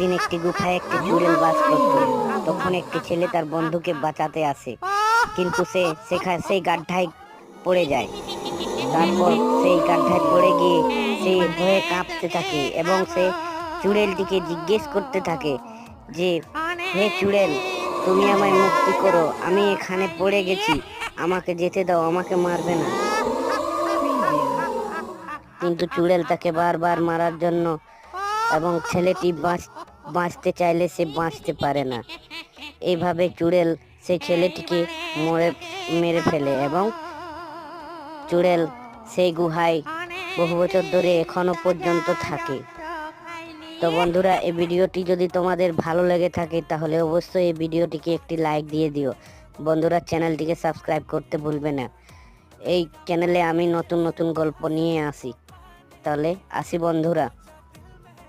একদিন একটি গুফায় একটি চুড়েল বাস করত। তখন একটি ছেলে তার বন্ধুকে বাঁচাতে আসে। কিন্তু সে সেখানে, সেই গাড্ডায় পড়ে যায়। তারপর সেই গাড্ডায় পড়ে গিয়ে সে ভয়ে কাঁপতে থাকে এবং সে চুড়েলটিকে জিজ্ঞেস করতে থাকে যে, হে চুড়েল, তুমি আমায় মুক্তি করো। আমি এখানে পড়ে গেছি। আমাকে যেতে দাও, আমাকে মারবে না। কিন্তু চুড়েল তাকে বারবার মারার জন্য এবং ছেলেটি বাঁচ- বাঁচতে চাইলে সে বাঁচতে পারে না। এইভাবে চুড়েল সেই ছেলেটিকে মরে, মেরে ফেলে এবং চুড়েল সেই গুহায় বহু বছর ধরে এখনও পর্যন্ত থাকে। তো বন্ধুরা, এই ভিডিওটি যদি তোমাদের ভালো লেগে থাকে, তাহলে অবশ্যই এই ভিডিওটিকে একটি লাইক দিয়ে দিও। বন্ধুরা, চ্যানেলটিকে সাবস্ক্রাইব করতে ভুলবে না। এই চ্যানেলে আমি নতুন নতুন গল্প নিয়ে আসি। তাহলে আসি বন্ধুরা।